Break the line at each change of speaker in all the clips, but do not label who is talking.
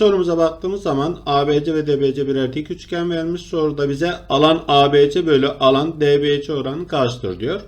27. sorumuza baktığımız zaman ABC ve DBC birer dik üçgen vermiş. Soruda bize alan ABC bölü alan DBC oranı kaçtır diyor.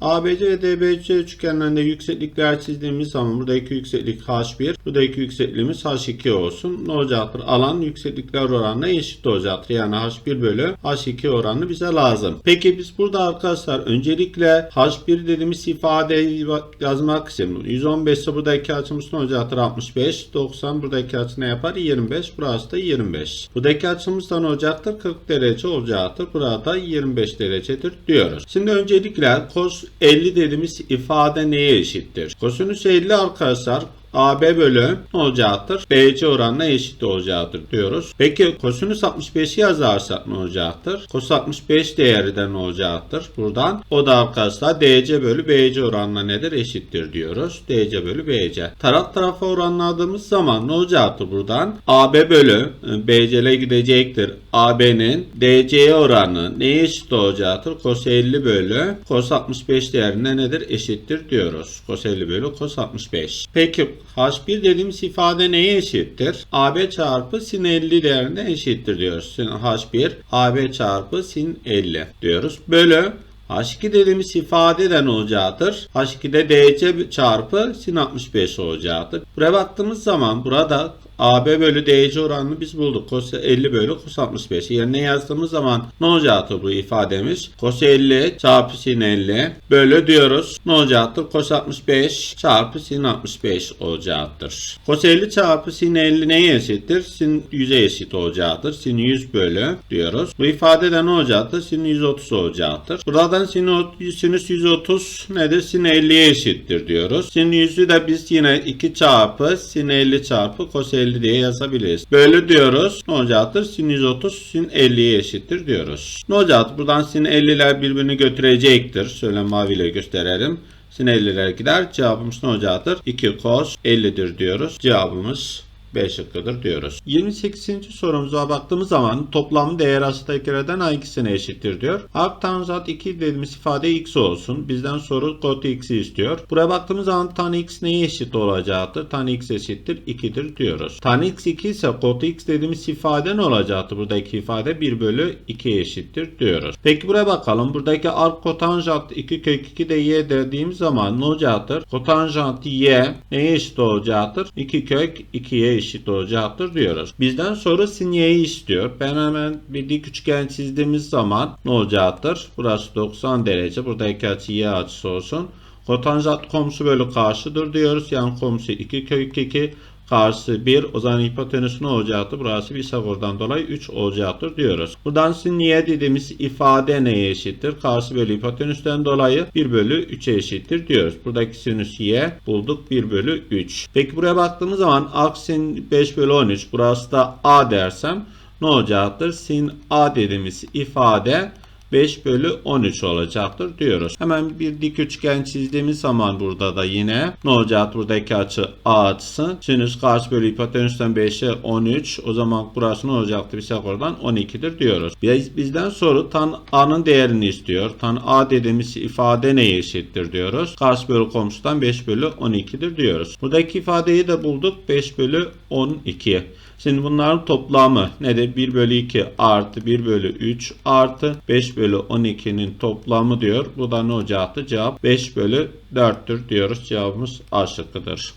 ABC ve DBC üçgenlerinde yükseklikler çizdiğimiz zaman buradaki yükseklik H1, buradaki yüksekliğimiz H2 olsun. Ne olacaktır? Alan yükseklikler oranına eşit olacaktır. Yani H1 bölü H2 oranı bize lazım. Peki biz burada arkadaşlar öncelikle H1 dediğimiz ifadeyi yazmak için 115 ise buradaki açımız ne olacaktır? 65. 90 buradaki açı ne yapar? 25. Burası da 25. Buradaki açımız da ne olacaktır? 40 derece olacaktır. Burada 25 derecedir diyoruz. Şimdi öncelikle cos 50 dediğimiz ifade neye eşittir? Kosinüs 50 arkadaşlar AB bölü ne olacaktır? BC oranına eşit olacaktır diyoruz. Peki kosinüs 65'i yazarsak ne olacaktır? Kos 65 değeri de ne olacaktır? Buradan o da arkadaşlar DC bölü BC oranına nedir? Eşittir diyoruz. DC bölü BC. Taraf tarafa oranladığımız zaman ne olacaktır buradan? AB bölü BC'le gidecektir. AB'nin DC'ye oranı neye eşit olacaktır? Kos 50 bölü kos 65 değerine nedir? Eşittir diyoruz. Kos 50 bölü kos 65. Peki H1 dediğimiz ifade neye eşittir? AB çarpı sin 50 değerine eşittir diyoruz. Sin H1 AB çarpı sin 50 diyoruz. Bölü H2 dediğimiz ifade de ne olacaktır? H2'de DC çarpı sin 65 olacaktır. Buraya baktığımız zaman burada AB bölü DC oranını biz bulduk. Cos 50 bölü cos 65. Yerine yazdığımız zaman ne olacaktır bu ifademiz? Cos 50 çarpı sin 50 bölü diyoruz. Ne olacaktır? Cos 65 çarpı sin 65 olacaktır. Cos 50 çarpı sin 50 neye eşittir? Sin 100'e eşit olacaktır. Sin 100 bölü diyoruz. Bu ifade de ne olacaktır? Sin 130 olacaktır. Buradan sin sinüs 130 nedir? Sin 50'ye eşittir diyoruz. Sin 100'ü de biz yine 2 çarpı sin 50 çarpı cos 50 50 diye yazabiliriz. Böyle diyoruz. Ne olacaktır? Sin 130 sin 50'ye eşittir diyoruz. Ne olacaktır? Buradan sin 50'ler birbirini götürecektir. Şöyle maviyle gösterelim. Sin 50'ler gider. Cevabımız ne olacaktır? 2 cos 50'dir diyoruz. Cevabımız B şıkkıdır diyoruz. 28. sorumuza baktığımız zaman toplam değer aşağıdakilerden hangisine eşittir diyor. Arc tanjant 2 dediğimiz ifade x olsun. Bizden soru kot x'i istiyor. Buraya baktığımız zaman tan x neye eşit olacaktır? Tan x eşittir 2'dir diyoruz. Tan x 2 ise kot x dediğimiz ifade ne olacaktır? Buradaki ifade 1 bölü 2 eşittir diyoruz. Peki buraya bakalım. Buradaki arc kotanjant 2 kök 2 de y dediğimiz zaman ne olacaktır? Kotanjant y neye eşit olacaktır? 2 kök 2'ye eşit olacaktır diyoruz. Bizden sonra sinyeyi istiyor. Ben hemen bir dik üçgen çizdiğimiz zaman ne olacaktır? Burası 90 derece. Buradaki açı y açısı olsun. Kotanjant komşu bölü karşıdır diyoruz. Yani komşu 2 kök 2 karşısı 1 o zaman hipotenüs ne olacaktır? Burası Pisagor'dan dolayı 3 olacaktır diyoruz. Buradan sinye dediğimiz ifade neye eşittir? Karşı bölü hipotenüsten dolayı 1 bölü 3'e eşittir diyoruz. Buradaki sinüs y bulduk 1 bölü 3. Peki buraya baktığımız zaman aksin 5 bölü 13 burası da a dersem ne olacaktır? Sin a dediğimiz ifade 5 bölü 13 olacaktır diyoruz. Hemen bir dik üçgen çizdiğimiz zaman burada da yine ne olacak? Buradaki açı A açısı. Sinüs karşı bölü hipotenüsten 5'e 13. O zaman burası ne olacaktır? Pisagor'dan 12'dir diyoruz. Biz, bizden soru tan A'nın değerini istiyor. Tan A dediğimiz ifade neye eşittir diyoruz. Karşı bölü komşudan 5 bölü 12'dir diyoruz. Buradaki ifadeyi de bulduk. 5 bölü 12. Şimdi bunların toplamı nedir? 1 bölü 2 artı 1 bölü 3 artı 5 bölü 12'nin toplamı diyor. Bu da ne olacaktı? Cevap 5 bölü 4'tür diyoruz. Cevabımız A şıkkıdır.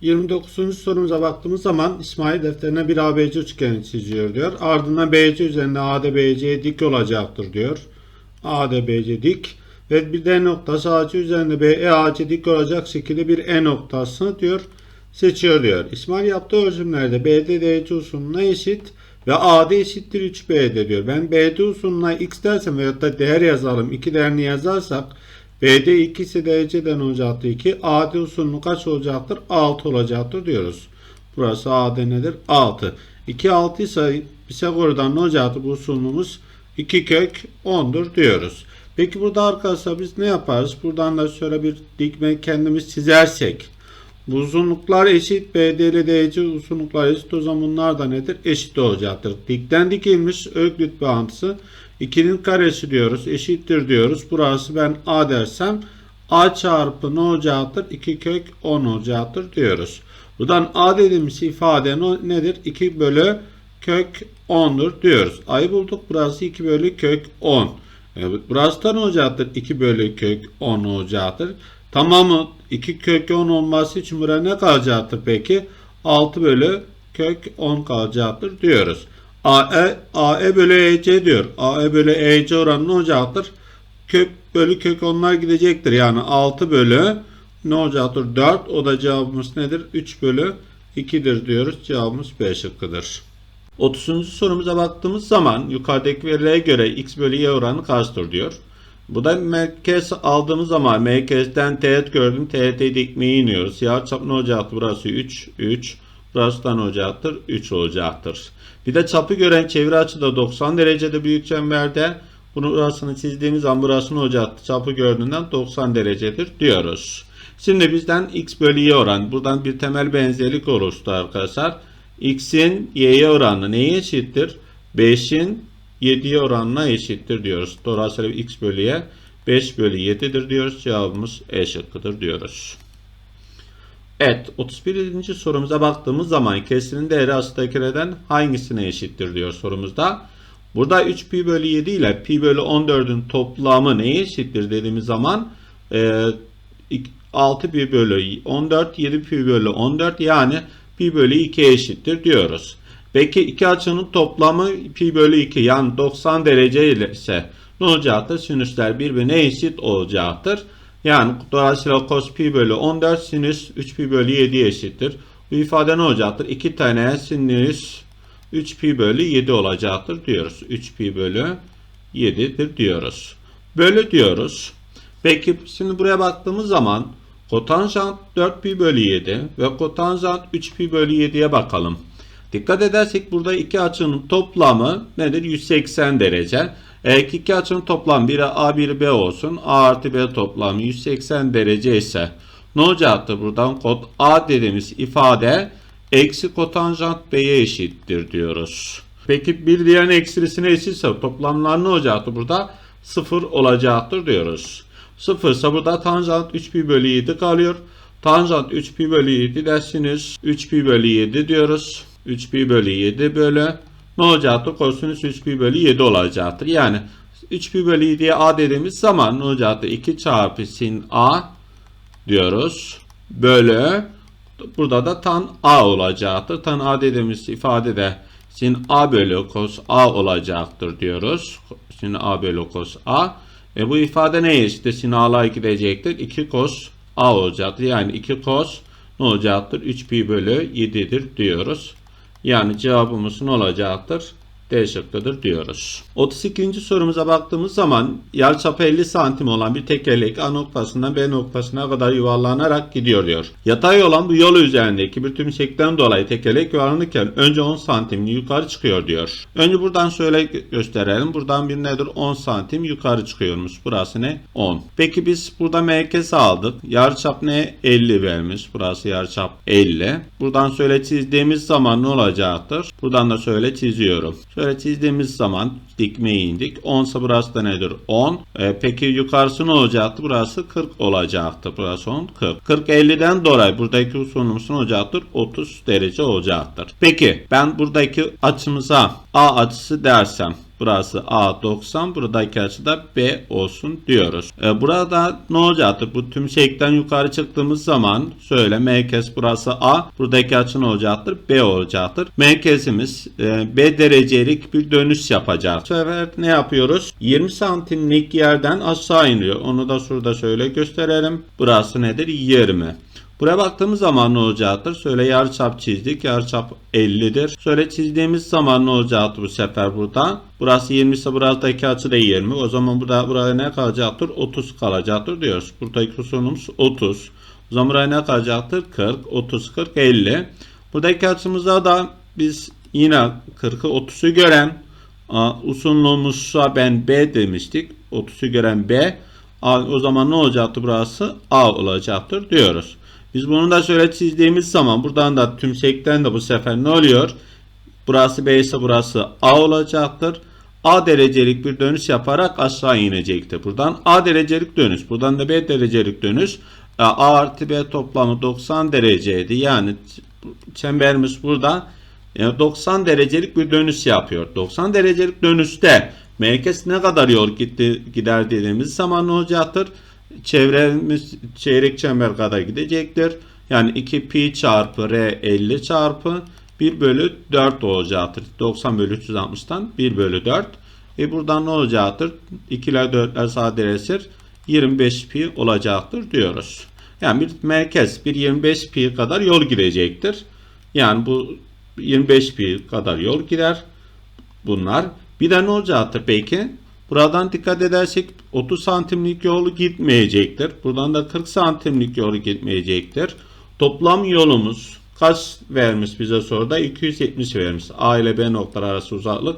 29. sorumuza baktığımız zaman İsmail defterine bir ABC üçgeni çiziyor diyor. Ardından BC üzerinde AD BC'ye dik olacaktır diyor. AD BC dik ve bir D noktası AC üzerinde BE AC dik olacak şekilde bir E noktası diyor seçiyor diyor. İsmail yaptığı ölçümlerde BD DC usulüne eşit ve AD eşittir 3BD diyor. Ben BD usulüne x dersem veyahut da değer yazalım. 2 değerini yazarsak BD 2 ise DC'den olacaktır 2. AD usulünü kaç olacaktır? 6 olacaktır diyoruz. Burası AD nedir? 6. 2 6 ise Pisagor'dan ne olacaktır bu usulümüz? 2 kök 10'dur diyoruz. Peki burada arkadaşlar biz ne yaparız? Buradan da şöyle bir dikme kendimiz çizersek bu uzunluklar eşit. BD ile DC uzunluklar eşit. O zaman bunlar da nedir? Eşit olacaktır. Dikten dikilmiş öklüt bağıntısı. 2'nin karesi diyoruz. Eşittir diyoruz. Burası ben A dersem A çarpı ne olacaktır? 2 kök 10 olacaktır diyoruz. Buradan A dediğimiz ifade nedir? 2 bölü kök 10'dur diyoruz. A'yı bulduk. Burası 2 bölü kök 10. Evet, burası da ne olacaktır? 2 bölü kök 10 olacaktır. Tamamı 2 kök 10 olması için buraya ne kalacaktır peki? 6 bölü kök 10 kalacaktır diyoruz. AE, AE bölü EC diyor. AE bölü EC oranı ne olacaktır? Kök bölü kök 10'lar gidecektir. Yani 6 bölü ne olacaktır? 4. O da cevabımız nedir? 3 bölü 2'dir diyoruz. Cevabımız B şıkkıdır. 30. sorumuza baktığımız zaman yukarıdaki verilere göre x bölü y oranı kaçtır diyor. Bu da merkez aldığımız zaman merkezden teğet gördüm. Teğete dikmeyi iniyoruz. Yarıçap ne olacaktır? Burası 3, 3. Burası da ne olacaktır? 3 olacaktır. Bir de çapı gören çevre açıda 90 derecede büyük çemberde. Bunu burasını çizdiğimiz zaman burası ne olacaktır? Çapı gördüğünden 90 derecedir diyoruz. Şimdi bizden x bölü y oranı. Buradan bir temel benzerlik oluştu arkadaşlar. x'in y'ye oranı neye eşittir? 5'in 7'ye oranına eşittir diyoruz. Dolayısıyla x bölü y 5 bölü 7'dir diyoruz. Cevabımız E şıkkıdır diyoruz. Evet 31. sorumuza baktığımız zaman kesrin değeri aşağıdakilerden hangisine eşittir diyor sorumuzda. Burada 3 pi bölü 7 ile pi bölü 14'ün toplamı neye eşittir dediğimiz zaman e, 6 pi bölü 14 7 pi bölü 14 yani pi bölü 2 eşittir diyoruz. Peki iki açının toplamı pi bölü 2 yani 90 derece ise ne olacaktır? Sinüsler birbirine eşit olacaktır. Yani dolayısıyla cos pi bölü 14 sinüs 3 pi bölü 7 eşittir. Bu ifade ne olacaktır? 2 tane sinüs 3 pi bölü 7 olacaktır diyoruz. 3 pi bölü 7'dir diyoruz. Bölü diyoruz. Peki şimdi buraya baktığımız zaman kotanjant 4 pi bölü 7 ve kotanjant 3 pi bölü 7'ye bakalım. Dikkat edersek burada iki açının toplamı nedir? 180 derece. Eğer ki iki açının toplamı biri A biri B olsun. A artı B toplamı 180 derece ise ne olacaktır buradan? Kod A dediğimiz ifade eksi kotanjant B'ye eşittir diyoruz. Peki bir diğer eksilisine eşitse toplamlar ne olacaktır burada? 0 olacaktır diyoruz. 0 ise burada tanjant 3 pi bölü 7 kalıyor. Tanjant 3 pi bölü 7 dersiniz. 3 pi bölü 7 diyoruz. 3 pi bölü 7 bölü ne olacaktır? Kosinüs 3 pi bölü 7 olacaktır. Yani 3 pi bölü 7'ye a dediğimiz zaman ne olacaktır? 2 çarpı sin a diyoruz. Bölü burada da tan a olacaktır. Tan a dediğimiz ifade de sin a bölü cos a olacaktır diyoruz. Sin a bölü cos a. E bu ifade ne işte? Sin a'la gidecektir. 2 cos a olacaktır. Yani 2 cos ne olacaktır? 3 pi bölü 7'dir diyoruz. Yani cevabımız ne olacaktır? D şıkkıdır diyoruz. 32. sorumuza baktığımız zaman yarıçapı 50 santim olan bir tekerlek A noktasından B noktasına kadar yuvarlanarak gidiyor diyor. Yatay olan bu yol üzerindeki bir tümsekten dolayı tekerlek yuvarlanırken önce 10 santim yukarı çıkıyor diyor. Önce buradan şöyle gösterelim. Buradan bir nedir? 10 santim yukarı çıkıyormuş. Burası ne? 10. Peki biz burada merkez aldık. Yarıçap ne? 50 vermiş. Burası yarıçap 50. Buradan şöyle çizdiğimiz zaman ne olacaktır? Buradan da şöyle çiziyorum. Şöyle çizdiğimiz zaman dikmeye indik. 10 ise burası da nedir? 10. E, peki yukarısı ne olacaktı? Burası 40 olacaktı. Burası 10, 40. 40 50'den dolayı buradaki uzunluğumuz ne olacaktır? 30 derece olacaktır. Peki ben buradaki açımıza A açısı dersem Burası A 90. Buradaki açı da B olsun diyoruz. E, burada ne olacaktır? Bu tüm şekilden yukarı çıktığımız zaman söyle merkez burası A. Buradaki açı ne olacaktır? B olacaktır. Merkezimiz e, B derecelik bir dönüş yapacak. Bu ne yapıyoruz? 20 santimlik yerden aşağı iniyor. Onu da şurada şöyle gösterelim. Burası nedir? 20. Buraya baktığımız zaman ne olacaktır? Şöyle yarıçap çizdik. Yarıçap 50'dir. Şöyle çizdiğimiz zaman ne olacaktır bu sefer burada? Burası 20 ise buradaki açı da 20. O zaman burada buraya ne kalacaktır? 30 kalacaktır diyoruz. Buradaki sorunumuz 30. O zaman buraya ne kalacaktır? 40, 30, 40, 50. Buradaki açımıza da biz yine 40'ı 30'u gören uzunluğumuzsa ben B demiştik. 30'u gören B. O zaman ne olacaktı burası? A olacaktır diyoruz. Biz bunu da şöyle çizdiğimiz zaman buradan da tümsekten de bu sefer ne oluyor? Burası B ise burası A olacaktır. A derecelik bir dönüş yaparak aşağı inecektir. Buradan A derecelik dönüş. Buradan da B derecelik dönüş. E, A artı B toplamı 90 dereceydi. Yani çemberimiz burada yani 90 derecelik bir dönüş yapıyor. 90 derecelik dönüşte merkez ne kadar yol gitti gider dediğimiz zaman ne olacaktır? Çevremiz çeyrek çember kadar gidecektir. Yani 2 pi çarpı r 50 çarpı 1 bölü 4 olacaktır. 90 bölü 360'tan 1 bölü 4. E buradan ne olacaktır? 2 ile 4'ler sadeleşir. 25 pi olacaktır diyoruz. Yani bir merkez bir 25 pi kadar yol gidecektir. Yani bu 25 pi kadar yol gider. Bunlar. Bir de ne olacaktır peki? Buradan dikkat edersek 30 santimlik yolu gitmeyecektir. Buradan da 40 santimlik yolu gitmeyecektir. Toplam yolumuz kaç vermiş bize soruda? 270 vermiş. A ile B noktalar arası uzaklık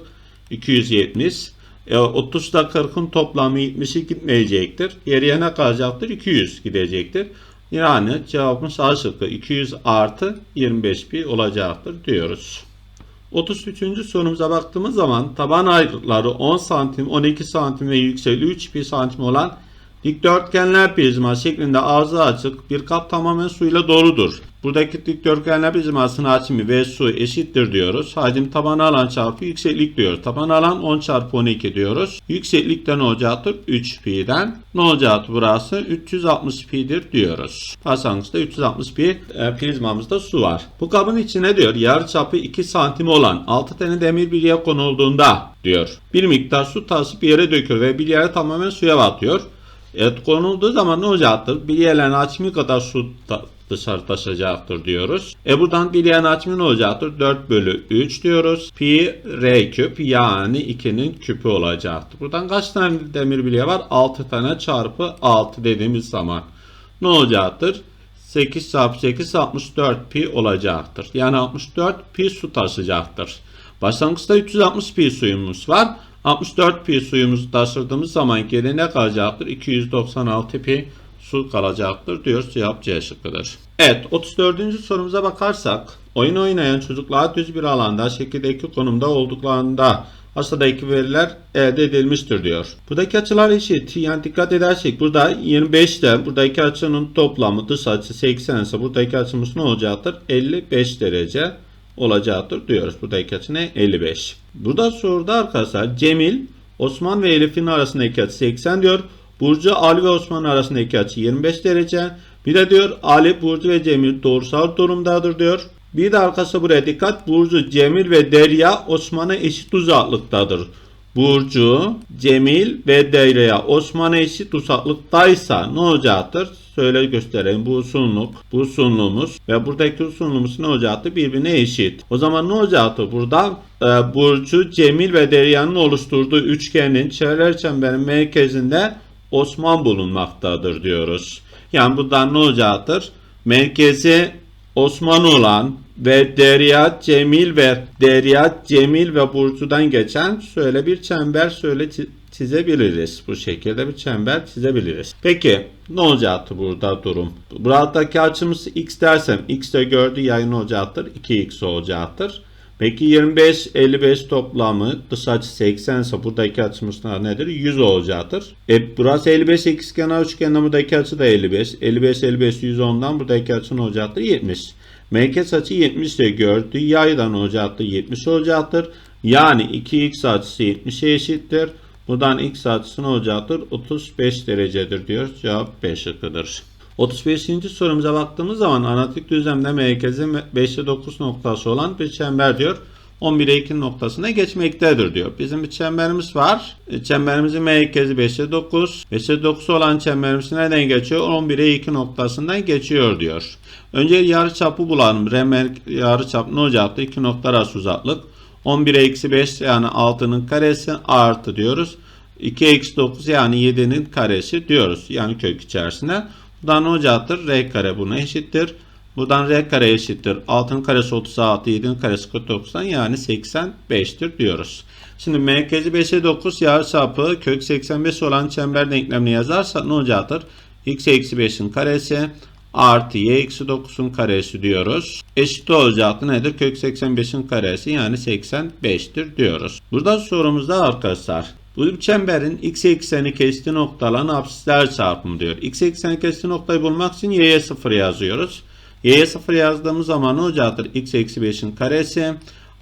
270. E, 30 ile 40'ın toplamı 70'i gitmeyecektir. Geriye ne kalacaktır? 200 gidecektir. Yani cevabımız A şıkkı 200 artı 25 pi olacaktır diyoruz. 33. sorumuza baktığımız zaman taban ayrıkları 10 santim, 12 santim ve yüksekliği 3 pi santim olan dikdörtgenler prizma şeklinde ağzı açık bir kap tamamen suyla doludur. Buradaki dikdörtgenler prizmasının hacmi ve su eşittir diyoruz. Hacim taban alan çarpı yükseklik diyoruz. Taban alan 10 çarpı 12 diyoruz. Yükseklikten olacaktır? 3 pi'den. Ne olacaktır burası? 360 pi'dir diyoruz. Başlangıçta 360 pi e, prizmamızda su var. Bu kabın içine diyor yarı çapı 2 santim olan 6 tane demir bilye konulduğunda diyor. Bir miktar su bir yere döküyor ve bilyeler tamamen suya batıyor. Evet konulduğu zaman ne olacaktır? Bilyelerin hacmi kadar su dışarı taşıyacaktır diyoruz. E buradan bilyenin hacmi ne olacaktır? 4 bölü 3 diyoruz. Pi r küp yani 2'nin küpü olacaktır. Buradan kaç tane demir bilye var? 6 tane çarpı 6 dediğimiz zaman ne olacaktır? 8 çarpı 8 64 pi olacaktır. Yani 64 pi su taşıyacaktır. Başlangıçta 360 pi suyumuz var. 64 pi suyumuzu taşırdığımız zaman geriye ne kalacaktır? 296 pi su kalacaktır diyoruz. Cevap C şıkkıdır. Evet 34. sorumuza bakarsak oyun oynayan çocuklar düz bir alanda şekildeki konumda olduklarında aşağıdaki veriler elde edilmiştir diyor. Buradaki açılar eşit. Yani dikkat edersek burada 25'te buradaki açının toplamı dış açı 80 ise buradaki açımız ne olacaktır? 55 derece olacaktır diyoruz. Buradaki açı ne? 55. Burada soruda arkadaşlar Cemil, Osman ve Elif'in arasındaki açı 80 diyor. Burcu, Ali ve Osman arasındaki açı 25 derece. Bir de diyor Ali, Burcu ve Cemil doğrusal durumdadır diyor. Bir de arkadaşlar buraya dikkat. Burcu, Cemil ve Derya Osman'a eşit uzaklıktadır. Burcu, Cemil ve Derya Osman'a eşit uzaklıktaysa ne olacaktır? Söyle göstereyim. Bu uzunluk, bu uzunluğumuz ve buradaki uzunluğumuz ne olacaktı? Birbirine eşit. O zaman ne olacaktı? Burada e, Burcu, Cemil ve Derya'nın oluşturduğu üçgenin çemberin merkezinde Osman bulunmaktadır diyoruz. Yani buradan ne olacaktır? Merkezi Osman olan ve Derya, Cemil ve Derya, Cemil ve Burcu'dan geçen şöyle bir çember şöyle çi- çizebiliriz. Bu şekilde bir çember çizebiliriz. Peki ne olacaktı burada durum? Buradaki açımız x dersem x de gördüğü yayın olacaktır. 2x olacaktır. Peki 25 55 toplamı dış açı 80 ise buradaki açımız nedir? 100 olacaktır. E burası 55 ikizkenar üçgenden buradaki açı da 55. 55 55 110'dan buradaki açı ne olacaktır? 70. Merkez açı 70 ise gördüğü yaydan olacaktır 70 olacaktır. Yani 2x açısı 70'e eşittir. Buradan x açısı ne olacaktır? 35 derecedir diyor. Cevap B şıkkıdır. 35. sorumuza baktığımız zaman analitik düzlemde merkezi 5'te 9 noktası olan bir çember diyor. 11'e 2 noktasına geçmektedir diyor. Bizim bir çemberimiz var. E, Çemberimizin merkezi 5'te 9. 5'te 9 olan çemberimiz nereden geçiyor? 11'e 2 noktasından geçiyor diyor. Önce yarıçapı bulalım. Remer yarıçap ne olacaktı? 2 nokta arası uzaklık. 11'e eksi 5 yani 6'nın karesi artı diyoruz. 2 eksi 9 yani 7'nin karesi diyoruz. Yani kök içerisine. Buradan ne olacaktır? R kare buna eşittir. Buradan R kare eşittir. 6'nın karesi 36, 7'nin karesi 49'dan yani 85'tir diyoruz. Şimdi merkezi 5'e 9 yarıçapı kök 85 olan çember denklemini yazarsak ne olacaktır? x eksi 5'in karesi artı y eksi 9'un karesi diyoruz. Eşit olacaktı nedir? Kök 85'in karesi yani 85'tir diyoruz. Burada sorumuzda arkadaşlar bu çemberin x ekseni kestiği noktaların apsisler çarpımı diyor. X ekseni kestiği noktayı bulmak için y'ye 0 yazıyoruz. y'ye 0 yazdığımız zaman ne olacaktır? x eksi 5'in karesi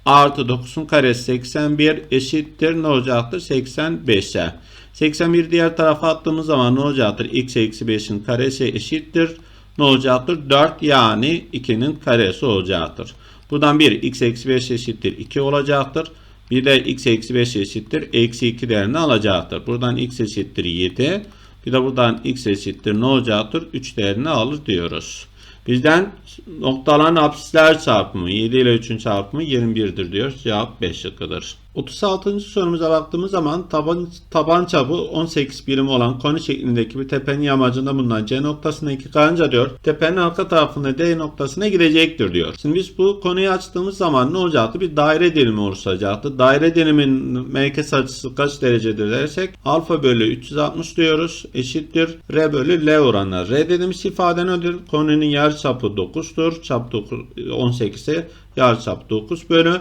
artı 9'un karesi 81 eşittir ne olacaktır? 85'e. 81 diğer tarafa attığımız zaman ne olacaktır? x eksi 5'in karesi eşittir. Ne olacaktır? 4 yani 2'nin karesi olacaktır. Buradan 1 x eksi 5 eşittir 2 olacaktır. Bir de x eksi 5 eşittir. Eksi 2 değerini alacaktır. Buradan x eşittir 7. Bir de buradan x eşittir ne olacaktır? 3 değerini alır diyoruz. Bizden noktaların apsisler çarpımı 7 ile 3'ün çarpımı 21'dir diyor. Cevap 5 şıkkıdır. 36. sorumuza baktığımız zaman taban, taban çapı 18 birim olan koni şeklindeki bir tepenin yamacında bulunan C noktasına iki karınca diyor. Tepenin arka tarafında D noktasına gidecektir diyor. Şimdi biz bu konuyu açtığımız zaman ne olacaktı? Bir daire dilimi oluşacaktı. Daire dilimin merkez açısı kaç derecedir dersek alfa bölü 360 diyoruz. Eşittir R bölü L oranı. R dediğimiz ifade nedir? Konunun yer çapı 9'dur. Çap 9, 18 ise yarıçap 9 bölü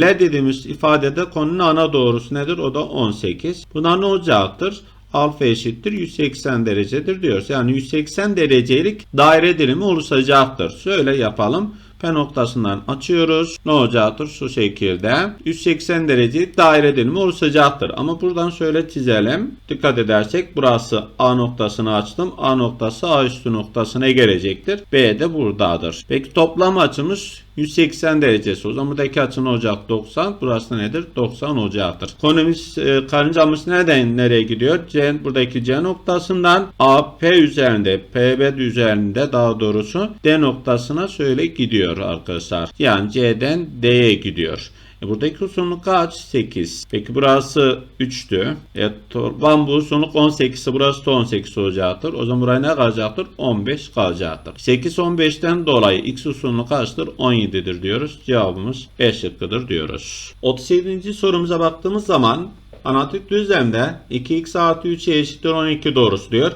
L dediğimiz ifadede konunun ana doğrusu nedir? O da 18. Buna ne olacaktır? Alfa eşittir 180 derecedir diyoruz. Yani 180 derecelik daire dilimi oluşacaktır. Şöyle yapalım. P noktasından açıyoruz. Ne olacaktır? Şu şekilde 180 derecelik daire dilimi oluşacaktır. Ama buradan şöyle çizelim. Dikkat edersek burası A noktasını açtım. A noktası A üstü noktasına gelecektir. B de buradadır. Peki toplam açımız 180 derecesi. O zaman buradaki açı olacak? 90. Burası nedir? 90 olacaktır. Konumuz e, karıncamız nereden nereye gidiyor? C, buradaki C noktasından AP üzerinde, PB üzerinde daha doğrusu D noktasına şöyle gidiyor arkadaşlar. Yani C'den D'ye gidiyor. E buradaki uzunluk kaç? 8. Peki burası 3'tü. E, toplam bu uzunluk 18 ise burası da 18 olacaktır. O zaman buraya ne kalacaktır? 15 kalacaktır. 8 15'ten dolayı x uzunluğu kaçtır? 17'dir diyoruz. Cevabımız B şıkkıdır diyoruz. 37. sorumuza baktığımız zaman analitik düzlemde 2x artı 3'e eşittir 12 doğrusu diyor.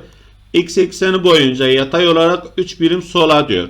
X ekseni boyunca yatay olarak 3 birim sola diyor.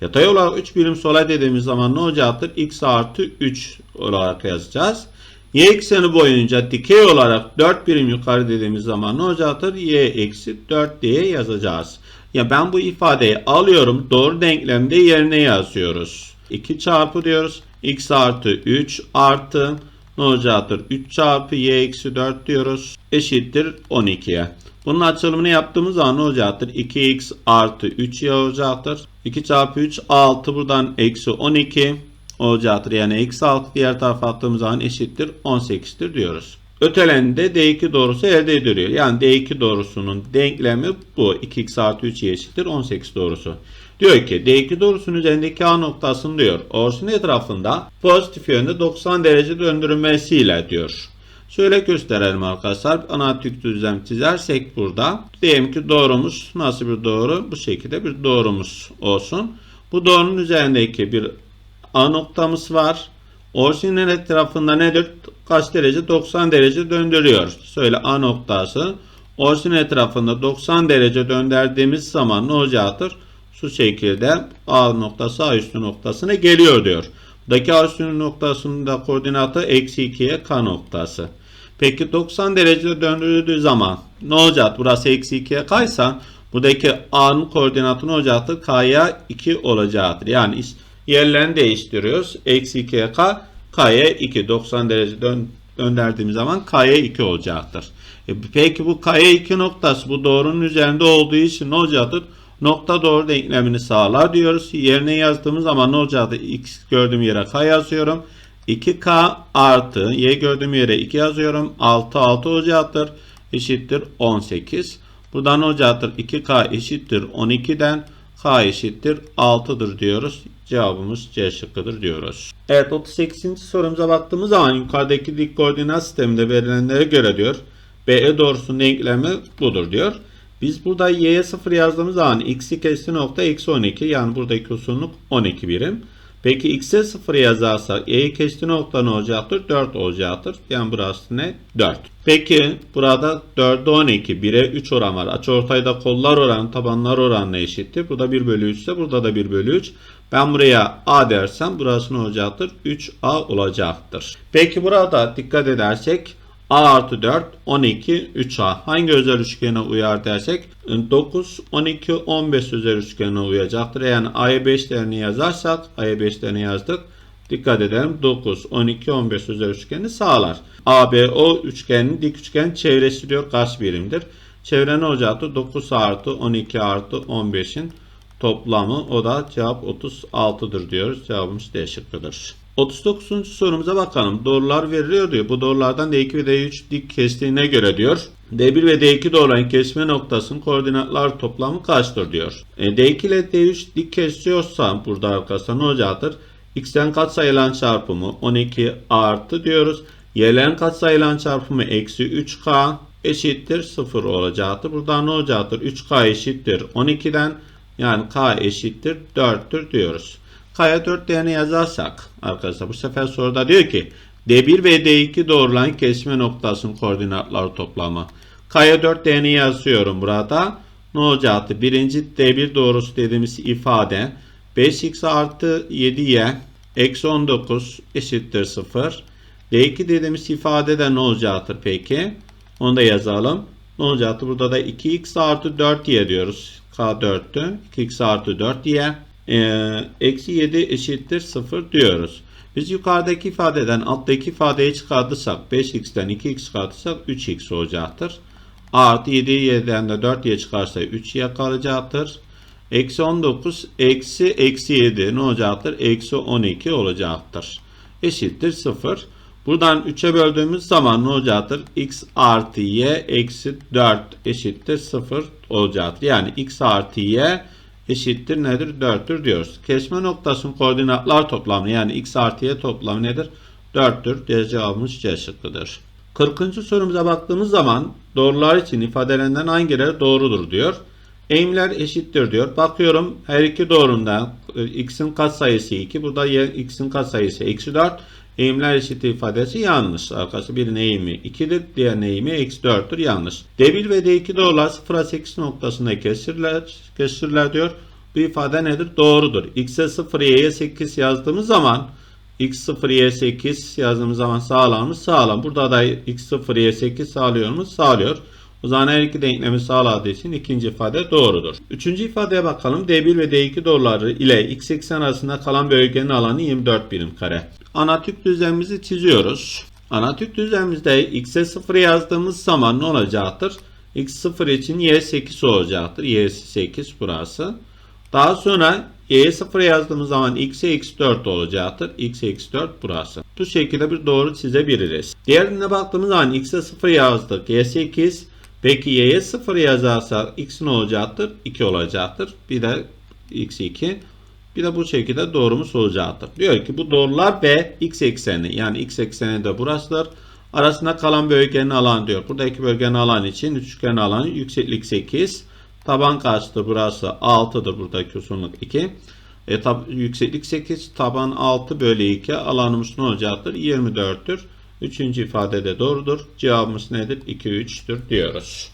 Yatay olarak 3 birim sola dediğimiz zaman ne olacaktır? X artı 3 olarak yazacağız. Y ekseni boyunca dikey olarak 4 birim yukarı dediğimiz zaman ne olacaktır? Y eksi 4 diye yazacağız. Ya ben bu ifadeyi alıyorum. Doğru denklemde yerine yazıyoruz. 2 çarpı diyoruz. X artı 3 artı ne olacaktır? 3 çarpı y eksi 4 diyoruz. Eşittir 12'ye. Bunun açılımını yaptığımız zaman ne olacaktır? 2x artı 3y olacaktır. 2 çarpı 3 6 buradan eksi 12 olacaktır. Yani eksi 6 diğer tarafa attığımız zaman eşittir 18'tir diyoruz. Öteleninde D2 doğrusu elde ediliyor. Yani D2 doğrusunun denklemi bu. 2x artı 3 eşittir 18 doğrusu. Diyor ki D2 doğrusunun üzerindeki A noktasını diyor. Orijin etrafında pozitif yönde 90 derece döndürülmesiyle diyor. Şöyle gösterelim arkadaşlar. Analitik düzlem çizersek burada. Diyelim ki doğrumuz nasıl bir doğru? Bu şekilde bir doğrumuz olsun. Bu doğrunun üzerindeki bir A noktamız var. Orijinal etrafında nedir? Kaç derece? 90 derece döndürüyor. Söyle A noktası. Orijinal etrafında 90 derece döndürdüğümüz zaman ne olacaktır? Şu şekilde A noktası A üstü noktasına geliyor diyor. Buradaki A üstü noktasının da koordinatı eksi 2'ye K noktası. Peki 90 derece döndürüldüğü zaman ne olacak? Burası eksi 2'ye kaysa buradaki A'nın koordinatı ne olacaktır? K'ya 2 olacaktır. Yani yerlerini değiştiriyoruz. Eksi 2'ye K, K'ya 2. 90 derece dön döndürdüğümüz zaman K'ya 2 olacaktır. E, peki bu K'ya 2 noktası bu doğrunun üzerinde olduğu için ne olacaktır? Nokta doğru denklemini sağlar diyoruz. Yerine yazdığımız zaman ne olacaktır? X gördüğüm yere K yazıyorum. 2K artı Y gördüğüm yere 2 yazıyorum. 6 6 olacaktır. Eşittir 18. Buradan ne olacaktır? 2K eşittir 12'den K eşittir 6'dır diyoruz. Cevabımız C şıkkıdır diyoruz. Evet 38. sorumuza baktığımız zaman yukarıdaki dik koordinat sisteminde verilenlere göre diyor. BE doğrusunun denklemi budur diyor. Biz burada y'ye 0 yazdığımız zaman x'i kesti nokta eksi 12 yani buradaki uzunluk 12 birim. Peki x'e 0 yazarsak y'yi kestiği nokta ne olacaktır? 4 olacaktır. Yani burası ne? 4. Peki burada 4'e 12, 1'e 3 oran var. Açıortayda da kollar oranı, tabanlar oranına eşittir. Burada 1 bölü 3 ise burada da 1 bölü 3. Ben buraya a dersem burası ne olacaktır? 3a olacaktır. Peki burada dikkat edersek A artı 4, 12, 3A. Hangi özel üçgene uyar dersek 9, 12, 15 özel üçgene uyacaktır. Yani A'ya 5 değerini yazarsak A'ya 5 değerini yazdık. Dikkat edelim 9, 12, 15 özel üçgeni sağlar. ABO üçgenin dik üçgen çevresi diyor kaç birimdir? Çevre ne olacaktır? 9 artı 12 artı 15'in toplamı o da cevap 36'dır diyoruz. Cevabımız D. 39. sorumuza bakalım. Doğrular veriliyor diyor. Bu doğrulardan D2 ve D3 dik kestiğine göre diyor. D1 ve D2 doğruların kesme noktasının koordinatlar toplamı kaçtır diyor. E, D2 ile D3 dik kesiyorsa burada arkadaşlar ne olacaktır? X'ten katsayılan çarpımı 12 artı diyoruz. Y'den katsayılan çarpımı eksi 3K eşittir 0 olacaktır. Burada ne olacaktır? 3K eşittir 12'den yani K eşittir 4'tür diyoruz. K'ya 4 değerini yazarsak arkadaşlar bu sefer soruda diyor ki D1 ve D2 doğrulan kesme noktasının koordinatları toplamı. K'ya 4 değerini yazıyorum burada. Ne olacaktı? Birinci D1 doğrusu dediğimiz ifade 5x artı 7y eksi 19 eşittir 0. D2 dediğimiz ifadede ne olacaktır peki? Onu da yazalım. Ne olacaktı? Burada da 2x artı 4y diyoruz. K 4'tü. 2x artı 4y e, eksi 7 eşittir 0 diyoruz. Biz yukarıdaki ifadeden alttaki ifadeyi çıkartırsak 5x'ten 2x çıkartırsak 3x olacaktır. Artı 7'yi 7'den de 4y çıkarsa 3y kalacaktır. Eksi 19 eksi eksi 7 ne olacaktır? Eksi 12 olacaktır. Eşittir 0. Buradan 3'e böldüğümüz zaman ne olacaktır? x artı y eksi 4 eşittir 0 olacaktır. Yani x artı y eşittir nedir? 4'tür diyoruz. Kesme noktasının koordinatlar toplamı yani x artı y toplamı nedir? 4'tür. D cevabımız C şıkkıdır. 40. sorumuza baktığımız zaman doğrular için ifadelerinden hangileri doğrudur diyor. Eğimler eşittir diyor. Bakıyorum her iki doğrunda e, x'in katsayısı 2. Burada x'in katsayısı eksi 4. Eğimler eşit ifadesi yanlış. Arkadaşlar birinin eğimi 2'dir. Diğerinin eğimi eksi 4'tür. Yanlış. D1 ve D2 doğrular 0'a 8 noktasında kesirler, kesirler diyor. Bu ifade nedir? Doğrudur. X'e 0, Y'ye 8 yazdığımız zaman x 0 y 8 yazdığımız zaman sağlar mı? Sağlam. Burada da x 0 y 8 sağlıyor mu? Sağlıyor. O zaman her iki denklemi sağladığı için ikinci ifade doğrudur. Üçüncü ifadeye bakalım. D1 ve D2 doğruları ile x eksen arasında kalan bölgenin alanı 24 birim kare. Anatük düzlemimizi çiziyoruz. Anatük düzlemimizde x'e 0 yazdığımız zaman ne olacaktır? x 0 için y 8 olacaktır. y 8 burası. Daha sonra y'ye 0 yazdığımız zaman x'e x 4 olacaktır. x eksi 4 burası. Bu şekilde bir doğru çizebiliriz. Diğerine baktığımız zaman x'e 0 yazdık. y 8 Peki y'ye 0 yazarsak x ne olacaktır? 2 olacaktır. Bir de x 2. Bir de bu şekilde doğrumuz olacaktır. Diyor ki bu doğrular ve x ekseni yani x ekseni de burasıdır. Arasında kalan bölgenin alanı diyor. Buradaki bölgenin alanı için üçgen alanı yükseklik 8. Taban kaçtır? Burası 6'dır. Buradaki uzunluk 2. E, tab yükseklik 8. Taban 6 bölü 2. Alanımız ne olacaktır? 24'tür. Üçüncü ifade de doğrudur. Cevabımız nedir? 2, 3'tür diyoruz.